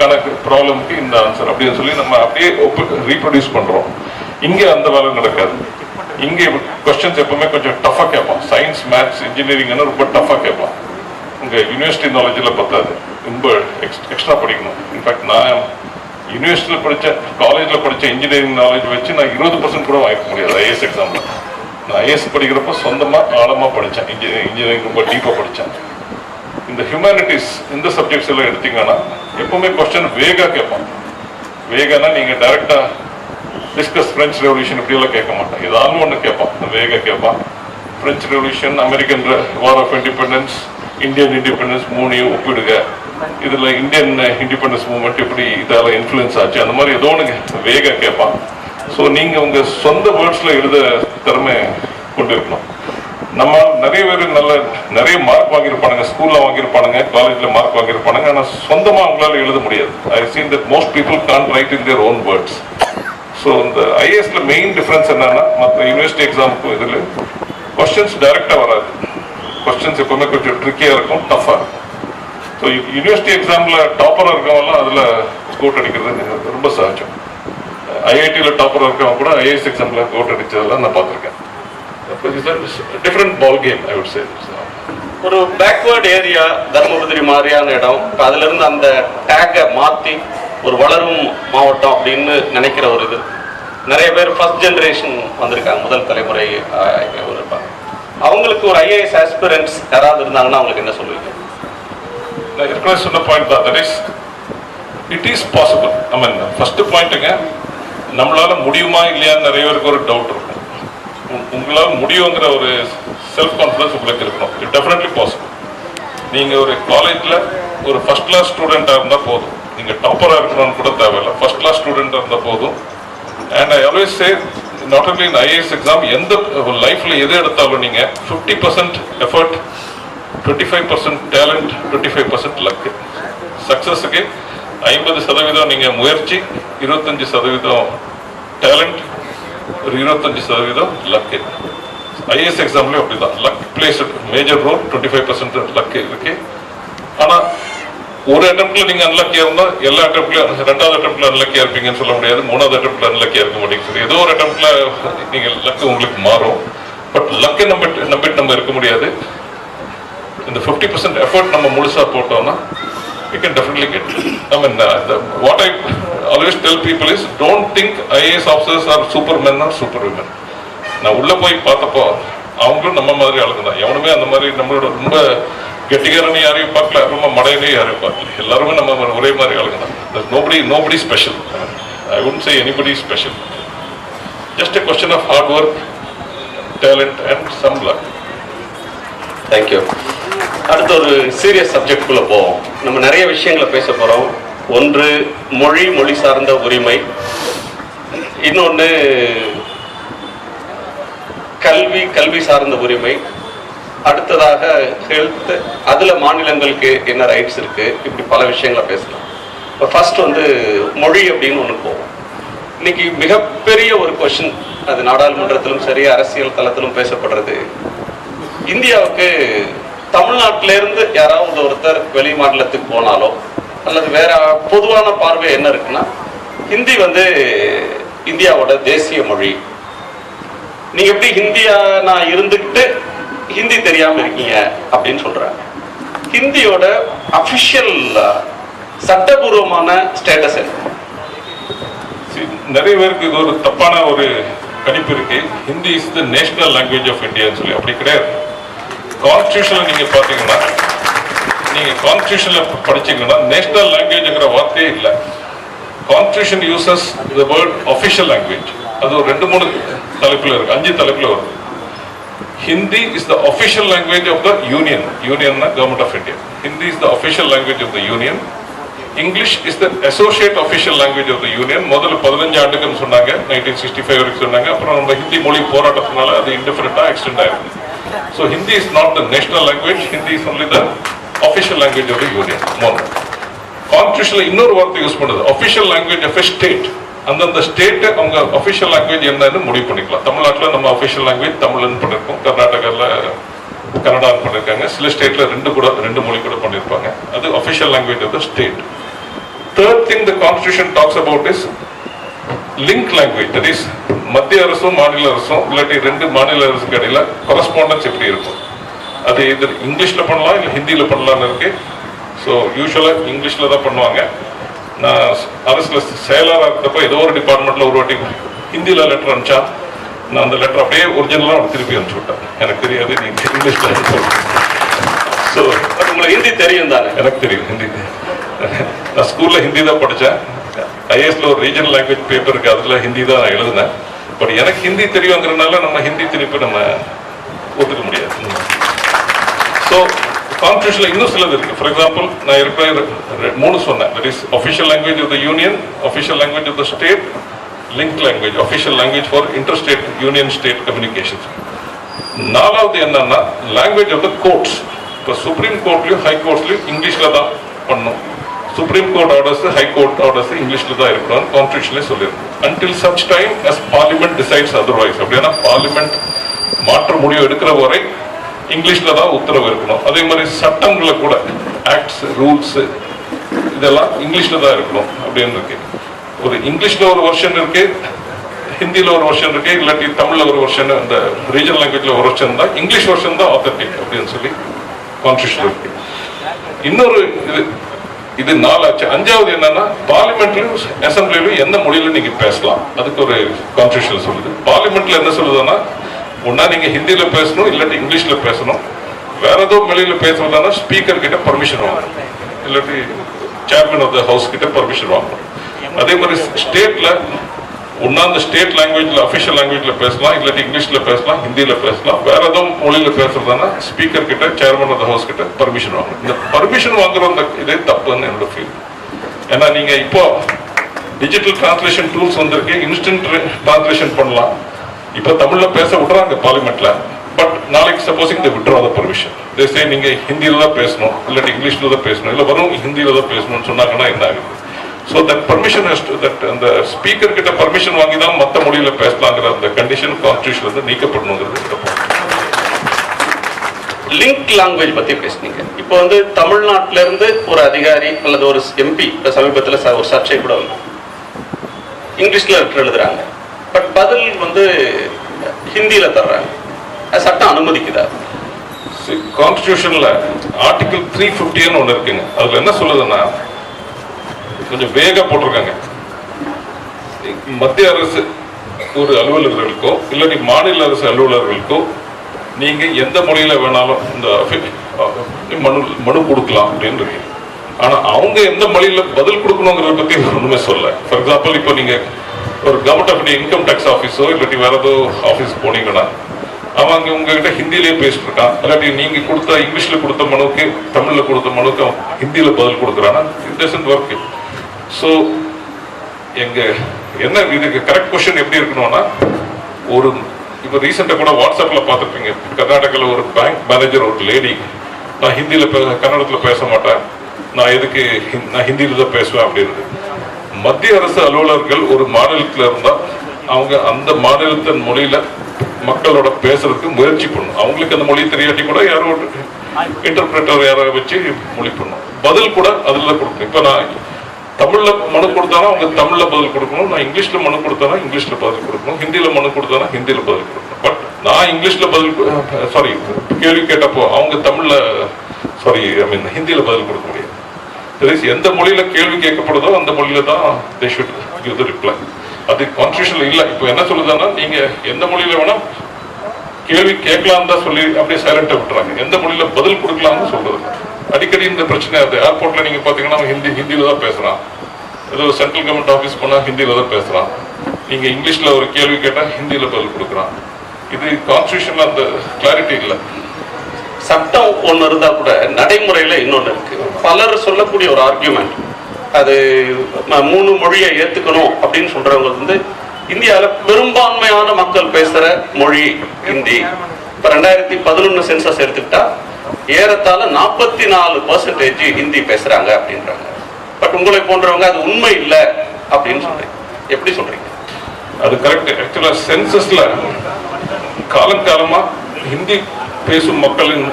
கணக்கு ப்ராப்ளம்க்கு இந்த ஆன்சர் அப்படின்னு சொல்லி நம்ம அப்படியே ரீப்ரொடியூஸ் பண்றோம். இங்கே அந்த வேலை நடக்காது. இங்கே கொஸ்டின்ஸ் எப்பவுமே கொஞ்சம் டஃபாக கேட்பான். சயின்ஸ் மேத்ஸ் இன்ஜினியரிங்னு ரொம்ப டஃபாக கேட்பான். உங்க யூனிவர்சிட்டி நாலேஜில் பத்தாது. ரொம்ப எக்ஸ்ட்ரா படிக்கணும். இன்ஃபேக்ட் நான் யூனிவர்சிட்டியில் படித்த காலேஜில் படித்த இன்ஜினியரிங் நாலேஜ் வச்சு நான் இருபது பர்சன்ட் கூட வாங்கிக்க முடியாது ஐஏஎஸ் எக்ஸாமில் நான் ஐஏஎஸ் படிக்கிறப்ப சொந்தமாக ஆழமாக படித்தேன் இன்ஜினியரிங் இன்ஜினியரிங் ரொம்ப டீப்பாக படித்தேன் இந்த ஹியூமனிட்டிஸ் இந்த சப்ஜெக்ட்ஸ் எல்லாம் எடுத்தீங்கன்னா எப்பவுமே கொஸ்டின் வேகா கேட்பான் வேகனா நீங்கள் டைரக்டா டிஸ்கஸ் பிரெஞ்சு ரெவல்யூஷன் இப்படியெல்லாம் கேட்க மாட்டேன் ஏதாவது ஒன்று கேட்பான் வேக கேட்பான் French revolution American war of independence Indian independence மூணையும் ஒப்பிடுக. இதில் இந்தியன் இண்டிபெண்டன்ஸ் மூமெண்ட் இப்படி இதால இன்ஃப்ளூயன்ஸ் ஆச்சு? அந்த மாதிரி ஏதோ ஒன்று வேக கேட்பான் ஸோ நீங்கள் உங்கள் சொந்த வேர்ட்ஸில் எழுத திறமை கொண்டு இருக்கணும் நம்ம நிறைய பேர் நல்ல நிறைய மார்க் வாங்கியிருப்பானுங்க ஸ்கூல்ல வாங்கியிருப்பானுங்க காலேஜ்ல மார்க் வாங்கியிருப்பானுங்க. ஆனால் சொந்தமா அவங்களால எழுத முடியாது. I seen that most people can't write in their own words so இந்த ஐஏஎஸ்ல மெயின் டிஃப்ரென்ஸ் என்னன்னா மற்ற யூனிவர்சிட்டி எக்ஸாமுக்கும் இதில் கொஸ்டின்ஸ் டைரக்டா வராது. கொஸ்டின்ஸ் எப்பவுமே கொஞ்சம் ட்ரிக்கியாக இருக்கும் டஃப்பாக இருக்கும். ஸோ யூனிவர்சிட்டி எக்ஸாமில் டாப்பராக இருக்கவங்களாம் அதில் கோட் அடிக்கிறது ரொம்ப சகஜம். ஐஐடியில் டாப்பராக இருக்கவங்க கூட ஐஏஎஸ் எக்ஸாம்ல கோட் அடிச்சதெல்லாம் நான் பார்த்துருக்கேன். Different ball game I would say ஒரு பேக்வேர்டு ஏரியா தர்மபுரி மாதிரியான இடம். இப்போ அதுலேருந்து அந்த டேக்கை மாற்றி ஒரு வளரும் மாவட்டம் அப்படின்னு நினைக்கிற ஒரு இது. நிறைய பேர் ஃபஸ்ட் ஜென்ரேஷன் வந்திருக்காங்க முதல் தலைமுறை இருப்பாங்க அவங்களுக்கு ஒரு ஐஏஎஸ் ஆஸ்பிரன்ஸ் யாராவது இருந்தாங்கன்னா அவங்களுக்கு என்ன சொல்லுவீங்க? நான் ஏற்கனவே சொன்ன பாயிண்ட் தான். That is it is possible I mean பாயிண்ட்டுங்க நம்மளால் முடியுமா இல்லையான்னு நிறைய பேருக்கு ஒரு டவுட் இருக்கும். உங்களால் முடியுங்கிற ஒரு செல்ஃப் கான்ஃபிடன்ஸ் உங்களுக்கு இருக்கணும் இட் டெஃபினெட்லி பாசிபிள் நீங்கள் ஒரு காலேஜில் ஒரு ஃபஸ்ட் கிளாஸ் ஸ்டூடெண்ட்டாக இருந்தால் போதும். நீங்கள் டாப்பராக இருக்கணும்னு கூட தேவையில்லை. ஃபஸ்ட் கிளாஸ் ஸ்டூடெண்ட்டாக இருந்தால் போதும். And I always say not only in IAS exam எந்த லைஃப்பில் எது எடுத்தாலும் நீங்கள் fifty percent effort twenty five percent talent twenty five percent luck சக்ஸஸுக்கு ஐம்பது சதவீதம் நீங்கள் முயற்சி இருபத்தஞ்சி சதவீதம் டேலண்ட் ஒரு இருபத்தஞ்சு சதவீதம் லக்கு ஐஏஎஸ் எக்ஸாம்லேயும் அப்படி தான் luck plays major role twenty five percent luck இருக்கு ஆனால் ஒரு அட்டம்ப்ட்ல நீங்க அன்லக்கியாக இருந்தால் எல்லா அட்டம்ப்ட்ல ரெண்டாவது அட்டம்ப்ட்ல அன்லக்கியாக இருப்பீங்கன்னு சொல்ல முடியாது. மூணாவது அட்டம்ப்ட்ல அன்லக்கியாக இருக்க மாட்டேங்குது ஏதோ ஒரு அட்டம்ப்ட்ல நீங்க லக்கு உங்களுக்கு மாறும் பட் லக்கை நம்பிட்டு நம்பிட்டு நம்ம இருக்க முடியாது இந்த ஃபிஃப்டி பர்சன்ட் எஃபர்ட் நம்ம முழுசா போட்டோம்னா யூ கேன் டெஃபினெட்லி கெட் நம்ம இந்த what I always tell people is don't think IAS officers are super men are super women நான் உள்ளே போய் பார்த்தப்போ அவங்களும் நம்ம மாதிரி ஆளுங்க தான் எவனுமே அந்த மாதிரி நம்மளோட ரொம்ப கெட்டிகாரனு யாரையும் பார்க்கல ரொம்ப மடையனே யாரையும் பார்க்கல. எல்லாருமே நம்ம ஒரே மாதிரி ஆளுங்க தான் nobody nobody special I wouldn't say anybody special just a question of hard work talent and some luck thank you அடுத்த ஒரு சீரியஸ் சப்ஜெக்ட்குள்ள போவோம். நம்ம நிறைய விஷயங்களை பேச போகிறோம் ஒன்று மொழி மொழி சார்ந்த உரிமை. இன்னொன்று கல்வி கல்வி சார்ந்த உரிமை. அடுத்ததாக ஹெல்த் அதில் மாநிலங்களுக்கு என்ன ரைட்ஸ் இருக்குது இப்படி பல விஷயங்களை பேசலாம். இப்போ ஃபர்ஸ்ட் வந்து மொழி அப்படின்னு ஒன்று போவோம். இன்னைக்கு மிகப்பெரிய ஒரு கொஷின் அது நாடாளுமன்றத்திலும் சரி அரசியல் தளத்திலும் பேசப்படுறது. இந்தியாவுக்கு தமிழ்நாட்டிலேருந்து யாராவது ஒருத்தர் வெளி மாநிலத்துக்கு போனாலோ அல்லது வேற பொதுவான பார்வை என்ன இருக்குன்னா ஹிந்தி வந்து இந்தியாவோட தேசிய மொழி. நீங்க எப்படி ஹிந்தியா நான் இருந்துக்கிட்டு ஹிந்தி தெரியாம இருக்கீங்க அப்படின்னு சொல்றாங்க. ஹிந்தியோட அபிஷியல் சட்டபூர்வமான ஸ்டேட்டஸ் என்ன? நிறைய பேருக்கு இது ஒரு தப்பான ஒரு கணிப்பு இருக்கு. Hindi is the national language of இந்தியான்னு சொல்லி. அப்படி கிடையாது. கான்ஸ்டியூஷன்ல நீங்க பாத்தீங்கன்னா நீங்கள் கான்ஸ்டியூஷனில் படிச்சீங்கன்னா நேஷனல் லாங்குவேஜ்ங்கிற வார்த்தையே இல்லை. Constitution uses the word official language அது ஒரு ரெண்டு மூணு தலைப்பில் இருக்கு. அஞ்சு தலைப்புல வருது. Hindi is the official language of the union union government of India Hindi is the official language of the union English is the associate official language of the union முதல்ல பதினஞ்சு ஆண்டுக்குன்னு சொன்னாங்க. நைன்டீன் சிக்ஸ்டி ஃபைவ் வரைக்கும் சொன்னாங்க. அப்புறம் நம்ம ஹிந்தி மொழி போராட்டத்தினால அது இன்டிஃபரெண்டாக எக்ஸ்டெண்ட் ஆயிருக்கு. So Hindi is not the national language Hindi is only the official language of union more கான்ஸ்டியூஷன்ல இன்னொரு வார்த்தை யூஸ் பண்ணுது. அஃபிஷியல் லாங்குவேஜ் ஆஃப் ஸ்டேட் அந்தந்த ஸ்டேட்டு அவங்க அஃபிஷியல் லாங்குவேஜ் என்னன்னு முடிவு பண்ணிக்கலாம். தமிழ்நாட்டில் நம்ம அஃபிஷியல் லாங்குவேஜ் தமிழ்னு பண்ணிருக்கோம். கர்நாடகாவில் கன்னடான்னு பண்ணியிருக்காங்க சில ஸ்டேட்டில் ரெண்டு கூட ரெண்டு மொழி கூட பண்ணியிருப்பாங்க அது official language of the state third thing the constitution talks about is link language that is மத்திய அரசும் மாநில அரசும் இல்லாட்டி ரெண்டு மாநில அரசுக்கு இடையில கொரஸ்பாண்டன்ஸ் எப்படி இருக்கும்? அது இது இங்கிலீஷ்ல பண்ணலாம் இல்லை ஹிந்தியில பண்ணலாம்னு இருக்கு. ஸோ யூஸ்வலாக இங்கிலீஷ்ல தான் பண்ணுவாங்க. நான் அரசுல செயலாளராக இருந்தப்போ ஏதோ ஒரு டிபார்ட்மெண்ட்ல ஒரு வாட்டி ஹிந்தியில லெட்டர் அனுப்பிச்சா நான் அந்த லெட்டர் அப்படியே ஒரிஜினலாக அவனுக்கு திருப்பி அனுப்பிச்சு விட்டேன். எனக்கு தெரியாது நீ இங்கிலீஷ்ல ஸோ உங்களுக்கு ஹிந்தி தெரியும் தானே? எனக்கு தெரியும் ஹிந்தி நான் ஸ்கூல்ல ஹிந்தி தான் படித்தேன் ஐஎஸ்ல ஒரு ரீஜனல் லாங்குவேஜ் பேப்பர் இருக்கு அதுல ஹிந்தி தான் நான் எழுதினேன். பட் எனக்கு ஹிந்தி தெரியுங்கிறதுனால நம்ம ஹிந்தி திருப்பி நம்ம ஒத்துக்க முடியாது. ஸோ கான்ஸ்டியூஷனில் இன்னும் சிலது இருக்கு. ஃபார் எக்ஸாம்பிள் நான் இருக்கிற மூணு சொன்னேன். That is official language of the union official language of the state link language official language for inter state union state communications நாலாவது என்னன்னா லாங்குவேஜ் ஆஃப் த கோர்ட்ஸ் இப்போ சுப்ரீம் கோர்ட்லையும் ஹை கோர்ட்லையும் இங்கிலீஷ்ல தான் பண்ணும். Supreme court orders high court orders இங்கிலீஷ்ல தான் இருக்கணும்னு கான்ஸ்டியூஷன்லேயே சொல்லியிருக்கும். Until such time as parliament decides otherwise அப்படின்னா பார்லிமெண்ட் மாற்று முடிவு எடுக்கிற வரை இங்கிலீஷ்ல தான் உத்தரவு இருக்கணும். அதே மாதிரி சட்டங்களை கூட ஆக்ட்ஸ் ரூல்ஸ் இதெல்லாம் இங்கிலீஷ்ல தான் இருக்கணும் அப்படின்னு இருக்கு. ஒரு இங்கிலீஷ்ல ஒரு வருஷன் இருக்கு ஹிந்தியில் ஒரு வருஷன் இருக்கு இல்லாட்டி தமிழ்ல ஒரு வருஷன் அந்த ரீஜனல் லாங்குவேஜ்ல ஒரு வருஷன் தான் இங்கிலீஷ் வருஷன் தான் ஆத்தன்டிக் அப்படின்னு சொல்லி கான்ஸ்டியூஷன் இருக்கு. இன்னொரு இது இது நாலாச்சு. அஞ்சாவது என்னன்னா பார்லிமெண்ட்லயும் அசம்பிளிலும் எந்த மொழியில நீங்க பேசலாம்? அதுக்கு ஒரு கான்ஸ்டியூஷன் சொல்லுது. பார்லிமெண்ட்ல என்ன சொல்லுதுன்னா ஒன்னா நீங்க ஹிந்தியில பேசணும் இல்லாட்டி இங்கிலீஷ்ல பேசணும். வேற ஏதோ மொழியில பேசுறதுனா ஸ்பீக்கர் கிட்ட பர்மிஷன் வாங்கணும். இல்லாட்டி சேர்மன் ஆஃப் த ஹவுஸ் கிட்ட பர்மிஷன் வாங்கணும். அதே மாதிரி ஸ்டேட்ல ஒன்னா அந்த ஸ்டேட் லாங்குவேஜ்ல அஃபிஷியல் லாங்குவேஜ்ல பேசலாம் இல்லாட்டி இங்கிலீஷ்ல பேசலாம் ஹிந்தியில பேசலாம். வேற ஏதோ மொழியில பேசுறதுனா ஸ்பீக்கர் கிட்ட சேர்மன் ஆஃப் த ஹவுஸ் கிட்ட பர்மிஷன் வாங்கணும். இந்த பர்மிஷன் வாங்குற அந்த இதே தப்புன்னு என்னோட ஃபீல் ஏன்னா நீங்க இப்போ டிஜிட்டல் டிரான்ஸ்லேஷன் டூல்ஸ் வந்திருக்கு இன்ஸ்டன்ட் டிரான்ஸ்லேஷன் பண்ணலாம். இப்போ தமிழ்ல பேச விடுறாங்க பார்லிமெண்ட்ல பட் நாளைக்கு சப்போஸிங் இந்த விட்ரா பர்மிஷன் சே நீங்க ஹிந்தியில தான் பேசணும் இல்லாட்டி இங்கிலீஷ்ல தான் பேசணும் இல்ல வரும் ஹிந்தியில தான் பேசணும்னு சொன்னாங்கன்னா என்ன ஆகுது? ஸோ தட் பர்மிஷன் தட் அந்த ஸ்பீக்கர் கிட்ட பர்மிஷன் வாங்கி தான் மற்ற மொழியில பேசலாங்கிற அந்த கண்டிஷன் கான்ஸ்டியூஷன் வந்து நீக்கப்படணுங்கிறது லிங்க் லாங்குவேஜ் பத்தி பேசுனீங்க. இப்போ வந்து தமிழ்நாட்டில இருந்து ஒரு அதிகாரி அல்லது ஒரு எம்பி சமீபத்தில் ச- ஒரு சர்ச்சை கூட வந்து இங்கிலீஷ்ல லெட்டர் எழுதுறாங்க. பட் பதில் வந்து ஹிந்தியில தர்றாங்க. அது சட்டம் அனுமதிக்குதா? கான்ஸ்டியூஷன்ல ஆர்டிகிள் த்ரீ ஃபிஃப்டின்னு ஒன்று இருக்குங்க. அதுல என்ன சொல்லுதுன்னா கொஞ்சம் வேக போட்டிருக்காங்க. மத்திய அரசு ஒரு அலுவலர்களுக்கோ இல்லாட்டி மாநில அரசு அலுவலர்களுக்கோ நீங்க எந்த மொழியில வேணாலும் இந்த மனு மனு கொடுக்கலாம் அப்படின்னு இருக்கு. ஆனா அவங்க எந்த மொழியில பதில் கொடுக்கணுங்கிறத பத்தி ஒண்ணுமே சொல்ல. ஃபார் எக்ஸாம்பிள் இப்போ நீங்க ஒரு கவர்மெண்ட் ஆஃப் இன்கம் டேக்ஸ் ஆஃபீஸோ இல்லாட்டி வேற ஏதோ ஆஃபீஸ் போனீங்கன்னா அவன் அங்கே உங்ககிட்ட ஹிந்திலேயே பேசிட்டு இருக்கான் இல்லாட்டி நீங்க கொடுத்த இங்கிலீஷ்ல கொடுத்த மனுவுக்கு தமிழ்ல கொடுத்த மனுவுக்கு அவன் ஹிந்தியில பதில் கொடுக்குறானா? இட் டசன்ட் ஒர்க் ஸோ எங்க என்ன இதுக்கு கரெக்ட் கொஸ்டின் எப்படி இருக்கணும்னா ஒரு இப்போ ரீசெண்டாக கூட வாட்ஸ்அப்பில் பார்த்துருப்பீங்க. கர்நாடகாவில் ஒரு பேங்க் மேனேஜர் ஒரு லேடி நான் ஹிந்தியில் பே கன்னடத்தில் பேச மாட்டேன். நான் எதுக்கு ஹிந்- நான் ஹிந்தியில் தான் பேசுவேன் அப்படின்னு மத்திய அரசு அலுவலர்கள் ஒரு மாநிலத்தில் இருந்தால் அவங்க அந்த மாநிலத்தின் மொழியில மக்களோட பேசுறதுக்கு முயற்சி பண்ணணும் அவங்களுக்கு அந்த மொழி தெரியாட்டி கூட யாரோ இன்டர்பிரேட்டர் யாரோ வச்சு மொழி பண்ணணும் பதில் கூட அதில் தான் கொடுக்கணும் இப்போ நான் தமிழ்ல மனு கொடுத்தாலும் அவங்க தமிழ்ல பதில் கொடுக்கணும். நான் இங்கிலீஷ்ல மனு கொடுத்தாலும் இங்கிலீஷ்ல பதில் கொடுக்கணும். ஹிந்தியில மனு கொடுத்தானா ஹிந்தியில பதில் கொடுக்கணும். பட் நான் இங்கிலீஷ்ல பதில் சாரி கேள்வி கேட்டப்போ அவங்க தமிழ்ல சாரி ஐ மீன் ஹிந்தியில பதில் கொடுக்க முடியும் எந்த மொழியில கேள்வி கேட்கப்படுதோ அந்த மொழியில தான் தே ஷுட் கிவ் ரிப்ளை அது கான்ஸ்டியூஷன்ல இல்ல. இப்போ என்ன சொல்லுதுன்னா நீங்க எந்த மொழியில வேணா கேள்வி கேட்கலாம் தான் சொல்லி அப்படியே சைலண்டா விட்டுறாங்க. எந்த மொழியில பதில் கொடுக்கலாம்னு சொல்றது அடிக்கடி இந்த பிரச்சனை அது. ஏர்போர்ட்ல நீங்க பாத்தீங்கன்னா ஹிந்தி ஹிந்தியில தான் பேசுறான். ஏதோ சென்ட்ரல் கவர்மெண்ட் ஆஃபீஸ் போனா ஹிந்தியில தான் பேசுறான். நீங்க இங்கிலீஷ்ல ஒரு கேள்வி கேட்டா ஹிந்தியில பதில் கொடுக்குறான். இது கான்ஸ்டியூஷன்ல அந்த கிளாரிட்டி இல்லை. சட்டம் ஒன்று இருந்தால் கூட நடைமுறையில் இன்னொன்று இருக்கு. பலர் சொல்லக்கூடிய ஒரு ஆர்கியூமெண்ட் அது மூணு மொழியை ஏற்றுக்கணும் அப்படின்னு சொல்கிறவங்க வந்து இந்தியாவில் பெரும்பான்மையான மக்கள் பேசுகிற மொழி ஹிந்தி. இப்போ ரெண்டாயிரத்தி பதினொன்று சென்சஸ் எடுத்துக்கிட்டா ஏறத்தாழ நாற்பத்தி நாலு பர்சன்டேஜ் ஹிந்தி பேசுகிறாங்க அப்படின்றாங்க. பட் உங்களை போன்றவங்க அது உண்மை இல்லை அப்படின்னு சொல்கிறீங்க எப்படி சொல்கிறீங்க அது கரெக்ட் ஆக்சுவலாக சென்சஸில் காலம் காலமாக ஹிந்தி பேசும் மக்களின்